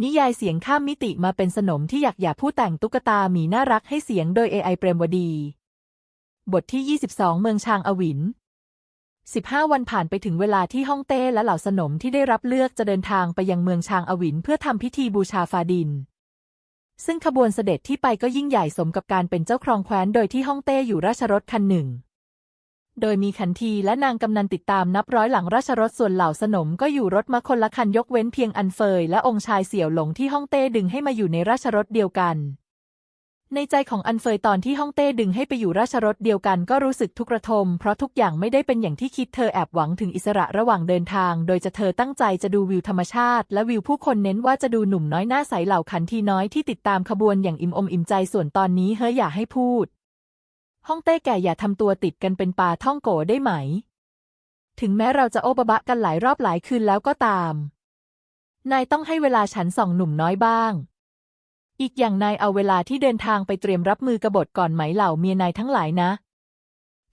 นิยายเสียงข้ามมิติมาเป็นสนมที่อยากอย่าผู้แต่งตุ๊กตาหมีน่ารักให้เสียงโดย AI เปรมวดี บทที่ 22 เมืองชางอวิน 15 วันผ่านไปถึงเวลาที่ฮ่องเต้และเหล่าสนมที่ได้รับเลือกจะเดินทางไปยังเมืองชางอวินเพื่อทำพิธีบูชาฟาดิน ซึ่งขบวนเสด็จที่ไปก็ยิ่งใหญ่สมกับการเป็นเจ้าครองแคว้นโดยที่ฮ่องเต้อยู่ราชรถคันหนึ่ง โดยมีขันทีและนางกำนันติดตามนับร้อยหลังราชรถส่วนเหล่าสนมก็อยู่รถมาคนละคันยกเว้นเพียงอันเฟยและองค์ชายเสี่ยวหลงที่ฮ่องเต้ดึงให้มาอยู่ในราชรถเดียวกัน ในใจของอันเฟยตอนที่ฮ่องเต้ดึงให้ไปอยู่ราชรถเดียวกันก็รู้สึกทุกข์ระทม เพราะทุกอย่างไม่ได้เป็นอย่างที่คิดเธอแอบหวังถึงอิสระระหว่างเดินทาง โดยจะเธอตั้งใจจะดูวิวธรรมชาติ และวิวผู้คนเน้นว่าจะดูหนุ่มน้อยหน้าใสเหล่าขันทีน้อยที่ติดตามขบวนอย่างอิ่มอมอิ่มใจส่วนตอนนี้เฮ้ยอย่าให้พูด ฮ่องเต้แก่อย่าทำตัวติดกันเป็นปลาท่องโกได้ไหม ถึงแม้เราจะโอบะบะกันหลายรอบหลายคืนแล้วก็ตาม นายต้องให้เวลาฉันส่องหนุ่มน้อยบ้าง อีกอย่างนายเอาเวลาที่เดินทางไปเตรียมรับมือกบฏก่อนไหมเหล่าเมียนายทั้งหลายนะ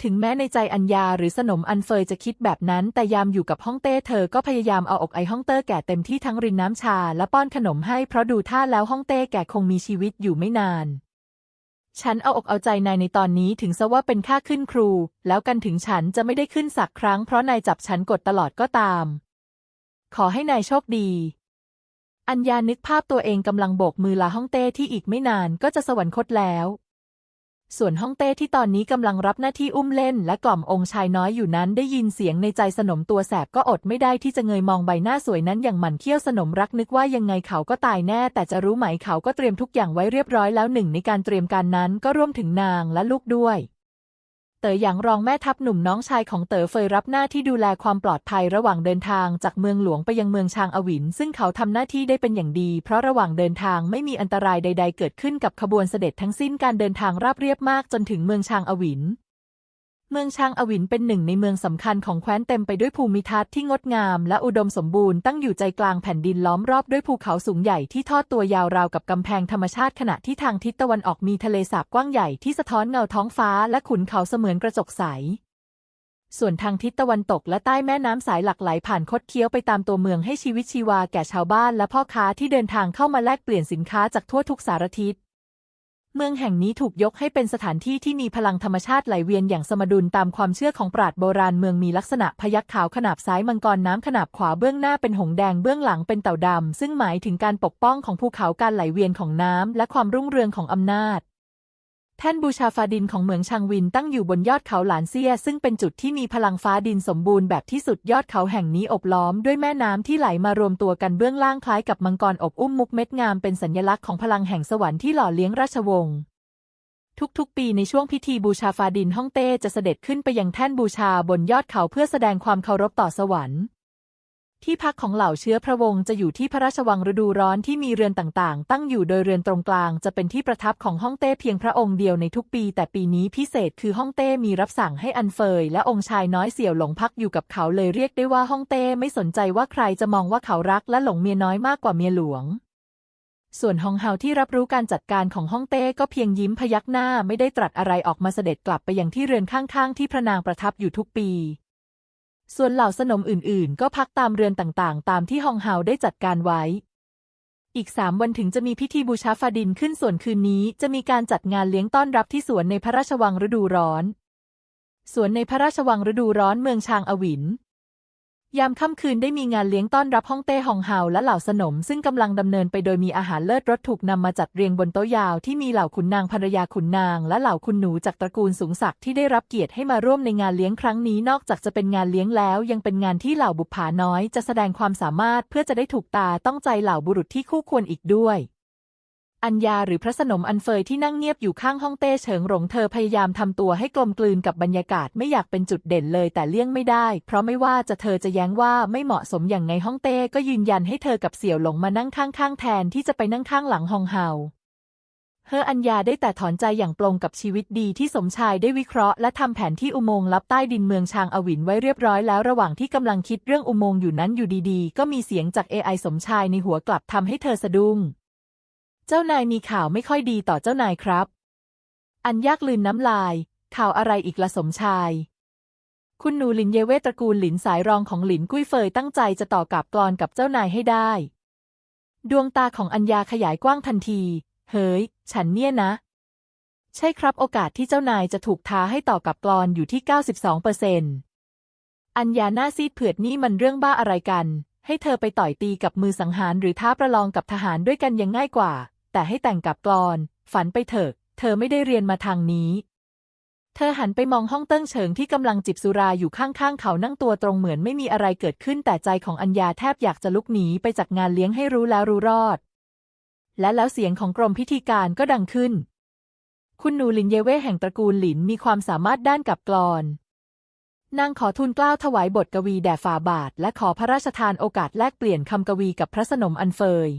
ถึงแม้ในใจอัญญาหรือสนมอันเฟยจะคิดแบบนั้น แต่ยามอยู่กับฮ่องเต้เธอก็พยายามเอาอกไอฮ่องเต้แก่เต็มที่ทั้งรินน้ำชาและป้อนขนมให้เพราะดูท่าแล้วฮ่องเต้แก่คงมีชีวิตอยู่ไม่นาน ฉันเอาอกเอาใจนายในตอนนี้ถึงซะว่าเป็นค่าขึ้นครู แล้วกันถึงฉันจะไม่ได้ขึ้นสักครั้งเพราะนายจับฉันกดตลอดก็ตาม ขอให้นายโชคดี อัญญานึกภาพตัวเองกำลังโบกมือลาฮ่องเต้ที่อีกไม่นานก็จะสวรรคตแล้ว ส่วนฮ่องเต้ที่ตอนนี้กำลังรับหน้าที่อุ้มเล่น และกล่อมองค์ชายน้อยอยู่นั้นได้ยินเสียงในใจสนมตัวแสบก็อดไม่ได้ที่จะเงยมองใบหน้าสวยนั้นอย่างหมั่นเคี้ยวสนมรักนึกว่ายังไงเขาก็ตายแน่ แต่จะรู้ไหมเขาก็เตรียมทุกอย่างไว้เรียบร้อยแล้วหนึ่งในการเตรียมการนั้นก็ร่วมถึงนางและลูกด้วย เต๋อหยางรองแม่ทัพหนุ่มน้องชายของเต๋อเฟยรับหน้าที่ดูแลความปลอดภัยระหว่างเดินทางจากเมืองหลวงไปยังเมืองชางอวิน ซึ่งเขาทำหน้าที่ได้เป็นอย่างดี เพราะระหว่างเดินทางไม่มีอันตรายใด ๆ เกิดขึ้นกับขบวนเสด็จทั้งสิ้นการเดินทางราบเรียบมากจนถึงเมืองชางอวิน เมืองชางอวินเป็นหนึ่งในเมืองสำคัญของแคว้นเต็มไปด้วยภูมิทัศน์ที่งดงามและอุดมสมบูรณ์ตั้งอยู่ใจกลางแผ่นดินล้อมรอบด้วยภูเขาสูงใหญ่ที่ทอดตัวยาวราวกับกำแพงธรรมชาติขณะที่ทางทิศตะวันออกมีทะเลสาบกว้างใหญ่ที่สะท้อนเงาท้องฟ้าและขุนเขาเสมือนกระจกใส ส่วนทางทิศตะวันตกและใต้แม่น้ำสายหลักไหลผ่านคดเคี้ยวไปตามตัวเมืองให้ชีวิตชีวาแก่ชาวบ้านและพ่อค้าที่เดินทางเข้ามาแลกเปลี่ยนสินค้าจากทั่วทุกสารทิศ เมืองแห่งนี้ถูกยกให้เป็นสถานที่ที่มีพลังธรรมชาติไหลเวียนอย่างสมดุลตามความเชื่อของปราชญ์โบราณเมืองมีลักษณะพยักขาวขนาบซ้ายมังกรน้ำขนาบขวาเบื้องหน้าเป็นหงส์แดงเบื้องหลังเป็นเต่าดำซึ่งหมายถึงการปกป้องของภูเขาการไหลเวียนของน้ำและความรุ่งเรืองของอำนาจ แท่นบูชาฟ้าดินของเหมืองชางวินตั้งอยู่บนยอดเขาหลานเซีย ซึ่งเป็นจุดที่มีพลังฟ้าดินสมบูรณ์แบบที่สุดยอดเขาแห่งนี้อบล้อมด้วยแม่น้ำที่ไหลมารวมตัวกันเบื้องล่างคล้ายกับมังกรอบอุ้มมุกเม็ดงามเป็นสัญลักษณ์ของพลังแห่งสวรรค์ที่หล่อเลี้ยงราชวงศ์ทุกๆ ปีในช่วงพิธีบูชาฟ้าดินฮ่องเต้จะเสด็จขึ้นไปยังแท่นบูชาบนยอดเขาเพื่อแสดงความเคารพต่อสวรรค์ ที่พักของเหล่าเชื้อพระวงศ์จะอยู่ที่พระราชวังฤดูร้อนที่มีเรือนต่างๆ ตั้งอยู่โดยเรือนตรงกลางจะเป็นที่ประทับของฮ่องเต้เพียงพระองค์เดียวในทุกปี แต่ปีนี้พิเศษคือฮ่องเต้มีรับสั่งให้อันเฟยและองค์ชายน้อยเสี่ยวหลงพักอยู่กับเขาเลยเรียกได้ว่าฮ่องเต้ไม่สนใจว่าใครจะมองว่าเขารักและหลงเมียน้อยมากกว่าเมียหลวง ส่วนฮองเฮาที่รับรู้การจัดการของฮ่องเต้ก็เพียงยิ้มพยักหน้าไม่ได้ตรัสอะไรออกมาเสด็จกลับไปยังที่เรือนข้างๆ ที่พระนางประทับอยู่ทุกปี ส่วนเหล่าสนมอื่นๆ ก็พักตามเรือนต่างๆ ตามที่ฮองเฮาได้จัดการไว้ อีกสามวันถึงจะมีพิธีบูชาฟาดินขึ้นส่วนคืนนี้จะมีการจัดงานเลี้ยงต้อนรับที่สวนในพระราชวังฤดูร้อน สวนในพระราชวังฤดูร้อนเมืองชางอวิน ยามค่ำคืนได้มีงานเลี้ยงต้อนรับฮ่องเต้ฮองเฮาและเหล่าสนม ซึ่งกำลังดำเนินไปโดยมีอาหารเลิศรสถูกนำมาจัดเรียงบนโต๊ะยาวที่มีเหล่าขุนนางภรรยาขุนนาง และเหล่าคุณหนูจากตระกูลสูงศักดิ์ที่ได้รับเกียรติให้มาร่วมในงานเลี้ยงครั้งนี้นอกจากจะเป็นงานเลี้ยงแล้ว ยังเป็นงานที่เหล่าบุปผาน้อยจะแสดงความสามารถเพื่อจะได้ถูกตาต้องใจเหล่าบุรุษที่คู่ควรอีกด้วย อัญญาหรือพระสนมอันเฟยที่นั่งเงียบอยู่ข้างห้องเต้เฉิงหลงเธอพยายามทำตัวให้กลมกลืนกับบรรยากาศไม่อยากเป็นจุดเด่นเลยแต่เลี่ยงไม่ได้ เพราะไม่ว่าจะเธอจะแย้งว่าไม่เหมาะสมอย่างไงห้องเต้ก็ยืนยันให้เธอกับเสี่ยวหลงมานั่งข้างๆแทนที่จะไปนั่งข้างหลังฮองเฮาเฮออัญญาได้แต่ถอนใจอย่างปลงกับชีวิตดีที่สมชายได้วิเคราะห์และทำแผนที่อุโมงค์ลับใต้ดินเมืองชางอวินไว้เรียบร้อยแล้วระหว่างที่กำลังคิดเรื่องอุโมงค์อยู่นั้นอยู่ดีๆ ก็มีเสียงจาก AI สมชายในหัวกลับทำให้เธอสะดุ้ง เจ้านายมีข่าวไม่ค่อยดีต่อเจ้านายครับ อันยากลืนน้ำลาย ข่าวอะไรอีกละสมชาย คุณหนูหลินเยเวตระกูลหลินสายรองของหลินกุ้ยเฟยตั้งใจจะต่อกับกลอนกับเจ้านายให้ได้ ดวงตาของอัญญาขยายกว้างทันที เฮ้ย ฉันเนี่ยนะ ใช่ครับโอกาสที่เจ้านายจะถูกท้าให้ต่อกับกลอนอยู่ที่ 92เปอร์เซ็นต์อัญญาหน้าซีดเผือดนี่มันเรื่องบ้าอะไรกัน ให้เธอไปต่อยตีกับมือสังหารหรือท้าประลองกับทหารด้วยกันยังง่ายกว่า แต่ให้แต่งกับกลอน ฝันไปเถอะ เธอไม่ได้เรียนมาทางนี้ เธอหันไปมองห้องเติ้งเฉิงที่กำลังจิบสุราอยู่ข้างๆเขานั่งตัวตรงเหมือนไม่มีอะไรเกิดขึ้นแต่ใจของอัญญาแทบอยากจะลุกหนีไปจากงานเลี้ยงให้รู้แล้วรู้รอด และแล้วเสียงของกรมพิธีการก็ดังขึ้น คุณหนูหลินเยเว่แห่งตระกูลหลินมีความสามารถด้านกับกลอนนางขอทูลกล้าวถวายบทกวีแด่ฝ่าบาท และขอพระราชทานโอกาสแลกเปลี่ยนคำกวีกับพระสนมอันเฟย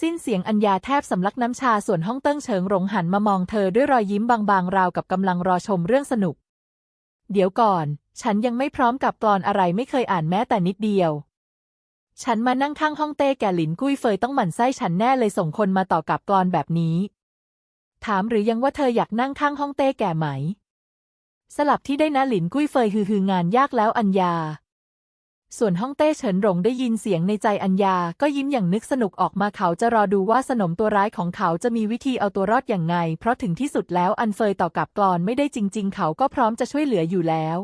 สิ้นเสียงอัญญาแทบสำลักน้ำชาส่วนห้องเติ้งเฉิงหลงหันมามองเธอด้วยรอยยิ้มบางๆ ราวกับกำลังรอชมเรื่องสนุก เดี๋ยวก่อน ฉันยังไม่พร้อมกับกลอนอะไรไม่เคยอ่านแม้แต่นิดเดียว ฉันมานั่งข้างห้องเต้แก่หลินกุ้ยเฟยต้องหมั่นไส้ฉันแน่เลยส่งคนมาต่อกับกลอนแบบนี้ ถามหรือยังว่าเธออยากนั่งข้างห้องเต้แก่ไหม สลับที่ได้นะหลินกุ้ยเฟยฮือฮืองานยากแล้วอัญญา ส่วนห้องเต้เฉินหลงได้ยินเสียงในใจอัญญา ก็ยิ้มอย่างนึกสนุกออกมาเขาจะรอดูว่าสนมตัวร้ายของเขาจะมีวิธีเอาตัวรอดอย่างไง เพราะถึงที่สุดแล้วอันเฟยต่อกับกรอนไม่ได้จริง ๆ เขาก็พร้อมจะช่วยเหลืออยู่แล้ว